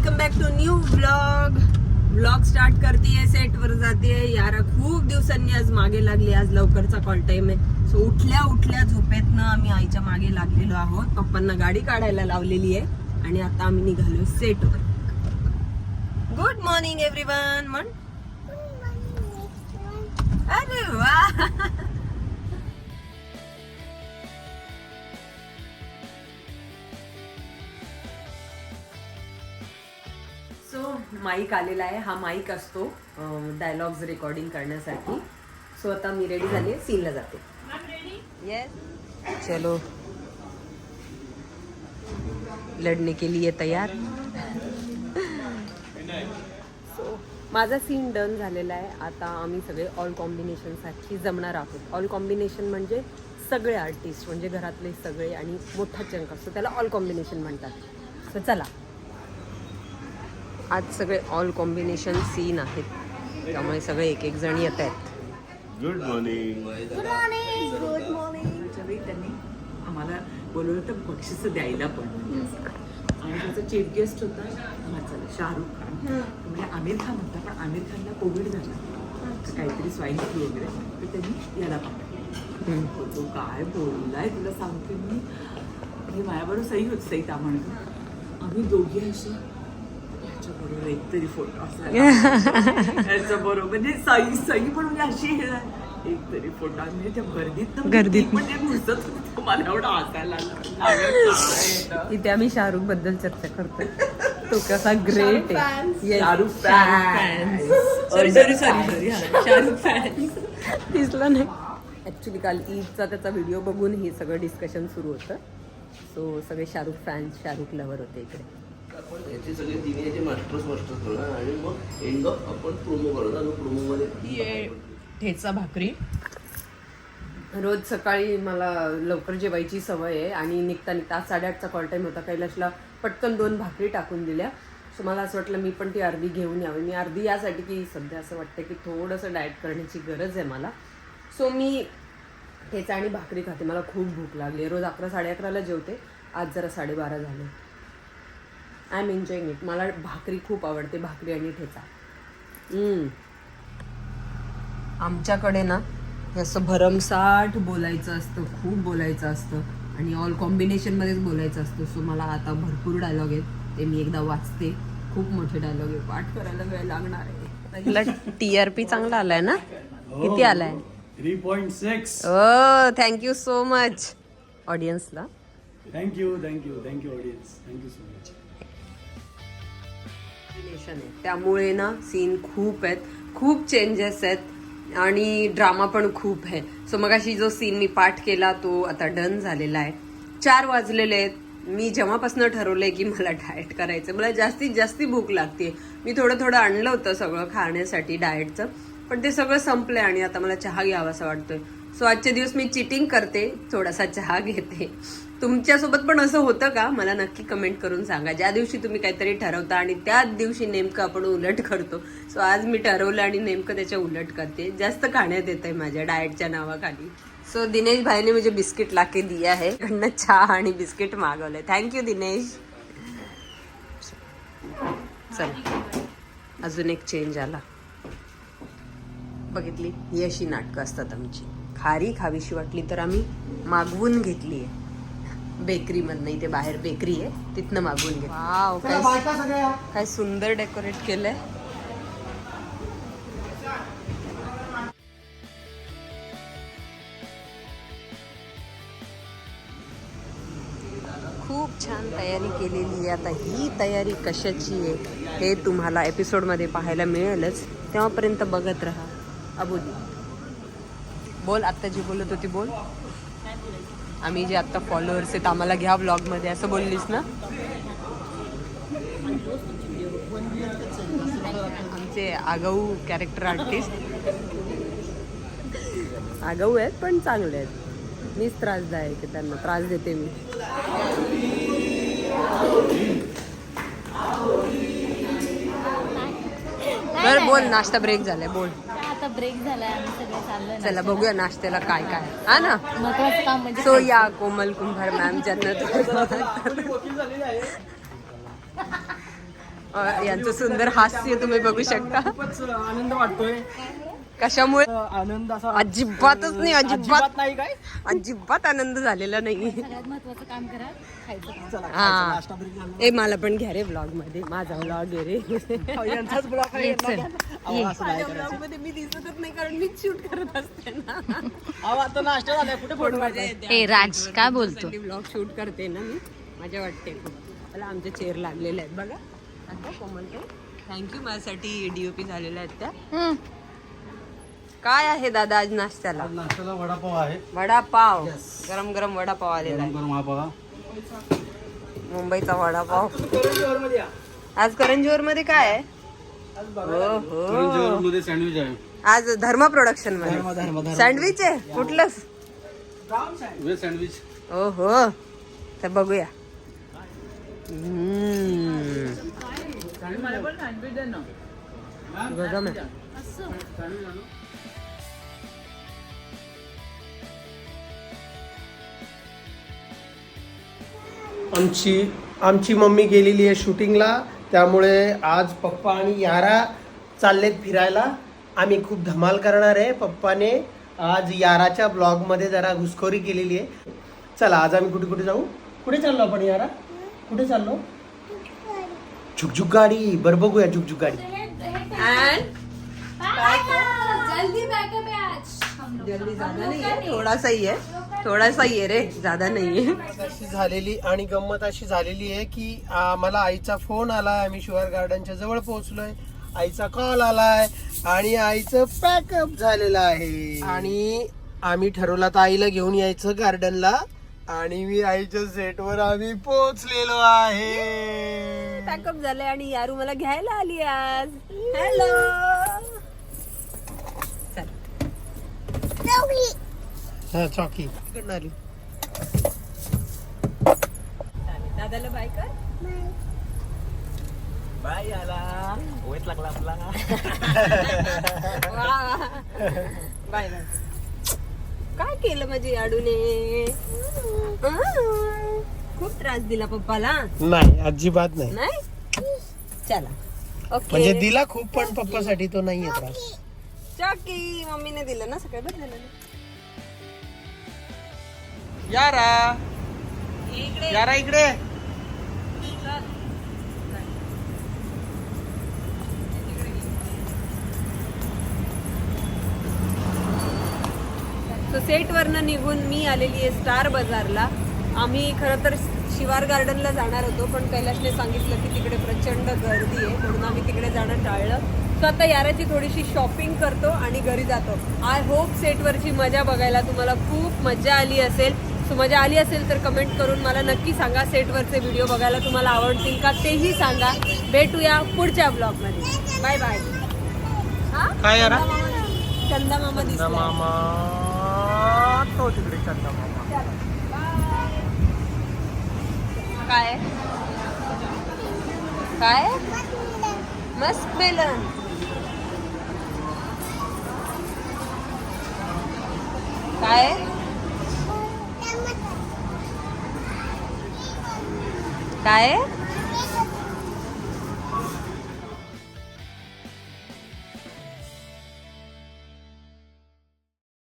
Welcome back to new blog blog start करते set वर जाते यारा खूप दिवसांनी आज मागे लागली आज लवकरचा कॉल टाइम आहे. सो उठल्या उठल्या झोपेतनं आम्ही आईच्या मागे लागलेलो आहोत. पप्पांना गाडी काढायला लावलेली आहे. आणि आता आम्ही निघालो सेटवर गुड मॉर्निंग एव्हरीवन म्हण अरे वा! माईक आलेला आहे. हा माईक असतो डायलॉग्स रेकॉर्डिंग करण्यासाठी. सो आता मी रेडी झाली आहे सीनला जाते. येस चलो. लढने के लिए तयार. So, माझा सीन डन झालेला आहे. आता आम्ही सगळे ऑल कॉम्बिनेशनसाठी जमणार आहोत. ऑल कॉम्बिनेशन म्हणजे सगळे आर्टिस्ट म्हणजे घरातले सगळे आणि मोठा चंक असतो. त्याला ऑल कॉम्बिनेशन म्हणतात. तर चला. आज सगळे ऑल कॉम्बिनेशन सीन आहेत. त्यामुळे सगळे एक एक जण येत आहेत. गुड मॉर्निंग वेळी त्यांनी आम्हाला बोलवलं तर बक्षीस द्यायला पण. आणि त्याचा चीफ गेस्ट होता माझा शाहरुख खान. म्हणजे आमिर खान होता पण आमिर खानला कोविड झाला. तर काहीतरी स्वाईन फ्लू वगैरे. तर त्यांनी याला पाठवलं. तो काय बोललाय तुला सांगते मी? माझ्याबरोबर सई होती सई तामणकर आम्ही दोघी असे याच्याबरोबर एक तरी फोटो असा याच्याबरोबर म्हणजे सई सई पण म्हणजे अशी. एक तरी फोटो त्या गर्दीत म्हणजे घुसत होती. तर मला एवढं हसायला आलं. लागलं काय इथे? आम्ही शाहरुखबद्दल चर्चा करतो तो कसा ग्रेट आहे. Shahrukh fan sorry sorry sorry sorry Shahrukh fan दिसला नाही. ऍक्च्युली काल ईदचा त्याचा व्हिडिओ बघून हे सगळं डिस्कशन सुरू होतं. सो सगळे शाहरुख फॅन्स शाहरुख लवर होते इकडे. आपण याचे सगळे तिन्ही याचे मास्टर्स मास्टर्स करणार आणि मग एंड ऑफ आपण प्रोमो करणार आणि प्रोमोमध्ये ही आहे ठेचा भाकरी. रोज सकाळी मला लवकर जेवायची सवय आहे आणि निघता निघता आज साडेआठचा कॉल टाईम होता. कैलाशला पटकन दोन भाकरी टाकून दिल्या. सो मला असं वाटलं मी पण ती अर्धी घेऊन यावी. मी अर्धी यासाठी की सध्या असं वाटतं की थोडंसं डाएट करण्याची गरज आहे मला. सो मी ठेचा आणि भाकरी खाते. मला खूप भूक लागली रोज अकरा साडे अकराला जेवते. आज जरा साडेबारा झाले. आय एम एन्जॉईंग इट मला भाकरी खूप आवडते भाकरी आणि ठेचा. हम्म. आमच्याकडे ना हे असं भरमसाठ बोलायचं असतं खूप बोलायचं असतं आणि ऑल कॉम्बिनेशनमध्येच बोलायचं असतं. सो मला आता भरपूर डायलॉग आहेत. ते मी एकदा वाचते. खूप मोठे डायलॉग आहे. पाठ करायला वेळ लागणार आहे. तुला टी आर पी चांगला आलाय ना? किती आलाय? Three point six oh thank you so much ऑडियन्सला thank you thank you thank you audience thank you so much combination आहे. त्यामुळे ना सीन खूप आहेत. खूप चेंजेस आहेत. आणि ड्रामा पण खूप आहे. सो मग अशी जो सीन मी पाठ केला तो आता डन झालेला आहे. चार वाजलेले आहेत. मी जेव्हापासनं ठरवलं आहे की मला डाएट करायचं मला जास्तीत जास्ती भूक लागते मी थोडं थोडं आणलं होतं सगळं खाण्यासाठी डाएटचं पण ते सगळं संपलंय आणि आता मला चहा घ्यावा असं वाटतोय. सो आजचे दिवस मी चिटिंग करते थोडासा चहा घेते. तुमच्यासोबत पण असं होतं का? मला नक्की कमेंट करून सांगा. ज्या दिवशी तुम्ही काहीतरी ठरवता आणि त्याच दिवशी नेमकं आपण उलट करतो. सो आज मी ठरवलं आणि नेमकं त्याच्या उलट करते. जास्त खाण्यात येत आहे माझ्या डाएटच्या नावाखाली. सो दिनेश भाईने मुझे म्हणजे बिस्किट लाके दिया आहे. कडनं चहा आणि बिस्किट मागवलंय. थँक्यू दिनेश. चल. अजून एक चेंज आला. बघितली? ही अशी नाटकं असतात आमची. खारी खावीशी वाटली तर आम्ही मागवून घेतली आहे बेकरीमधनं इथे बाहेर बेकरी आहे तिथनं मागवून घेतली वाव काय काय सुंदर डेकोरेट केलंय. खूप छान तयारी केलेली आहे. आता ही तयारी कशाची आहे हे तुम्हाला एपिसोडमध्ये पाहायला मिळेलच. तेव्हापर्यंत बघत राहा. अबुदी बोल आत्ता जी बोलत होती बोल. आम्ही जे आत्ता फॉलोअर्स आहेत आम्हाला घ्या ब्लॉगमध्ये असं बोललीस ना? आमचे आगाऊ कॅरेक्टर आर्टिस्ट आगाऊ आहेत पण चांगले आहेत. मीच त्रासदायक आहे त्यांना त्रास देते मी. बरं बोल नाश्ता ब्रेक झालाय बोल. आता ब्रेक झालाय आम्ही सगळे. चला बघूया नाश्त्याला काय काय. हा ना? महत्वाचं काम म्हणजे सो या कोमल कुंभार मॅम ज्यांना यांचं सुंदर हास्य तुम्ही बघू शकता. खूपच आनंद वाटतोय. कशामुळे? आनंद असा अजिबातच नाही अजिबात नाही काय? अजिबात आनंद झालेला नाही. सगळ्यात महत्वाचं काम करा खायचं काम. हा. ए मला पण घ्या रे ब्लॉगमध्ये. माझा ब्लॉग आहे रे. यांचाच ब्लॉग आहे मध्ये मी दिसतच नाही कारण मी शूट करत असते ना. अहो, आता नाश्ता झालाय कुठे फोटो काढताय? ए राज काय बोलतो? ब्लॉग शूट करते ना मी. माझ्या वाटते. खूप मला आमचे चेअर लागलेले आहेत बघा. आता कोमल थँक्यू माझ्यासाठी डीओपी झालेल्या आहेत त्या. काय आहे दादा आज नाश्त्याला? नाश्त्याला वडापाव आहे. वडापाव. गरम गरम वडापाव आलेला आहे. गरम हा बघा. मुंबईचा वडापाव. आज करंजीवर मध्ये काय आहे? ओहो. मध्ये सँडविच आहे. आज धर्मा प्रोडक्शन धर्मा, मध्ये. धर्मा, धर्मा. सँडविच आहे? कुठलंच? व्हेज सँडविच ओहो. तर बघूया. हम्म. बघा. आमची आमची मम्मी गेलेली आहे शूटिंगला. त्यामुळे आज पप्पा आणि यारा चाललेत फिरायला. आम्ही खूप धमाल करणार आहे. पप्पाने आज याराच्या ब्लॉगमध्ये जरा घुसखोरी केलेली आहे. चला आज आम्ही कुठे कुठे जाऊ? कुठे चाललो आपण यारा? कुठे चाललो? झुकझुक गाडी बरं बघूया झुकझुक गाडी जल्दी backup आज. हम लोग. जल्दी ज्यादा नहीं है थोड़ा सा ही है थोड़ा सा ही है रे ज्यादा नहीं है अशी झालेली आणि गंमत अशी झालेली आहे की आ, मला आईचा फोन आलाय आम्ही शुअर गार्डनच्या जवळ पोहोचलोय. आईचा कॉल आलाय आणि आईचं पॅकअप झालेलं आहे. आणि आम्ही ठरवलं तर आईला घेऊन यायचं गार्डनला आणि मी आईच्या सेटवर आम्ही पोहोचलेलो आहे. पॅकअप झालंय आणि यारू मला घ्यायला आली आज. हॅलो हा चॉकी. इकडनं आली दादाला बाय कर. बाय आला ओळख लागला आपला. Bye bye. काय केलं माझ्या याडूने खूप त्रास दिला पप्पाला. नाही अजिबात नाही. नाही? चला. ओके. म्हणजे दिला खूप पण पप्पासाठी तो नाहीये त्रास. चॉकी. मम्मीने दिलं ना सगळं बदललं ना. यारा. यारा इकडे. सो सेटवरनं निघून मी आलेली आहे स्टार बाजारला आम्ही खरं तर शिवार गार्डनला जाणार होतो पण कैलाशने सांगितलं की तिकडे प्रचंड गर्दी आहे म्हणून आम्ही तिकडे जाणं टाळलं. सो आता याराची थोडीशी शॉपिंग करतो आणि घरी जातो. आय होप सेटवरची मजा बघायला तुम्हाला खूप मजा आली असेल. सो मजा आली असेल तर कमेंट करून मला नक्की सांगा. सेटवरचे व्हिडिओ बघायला तुम्हाला आवडतील का तेही सांगा. भेटूया पुढच्या ब्लॉगमध्ये बाय बाय काय चंदा मामा दिसला मामा तो तिकडे चंदा मामा. काय काय मस्त बेलन काय काय?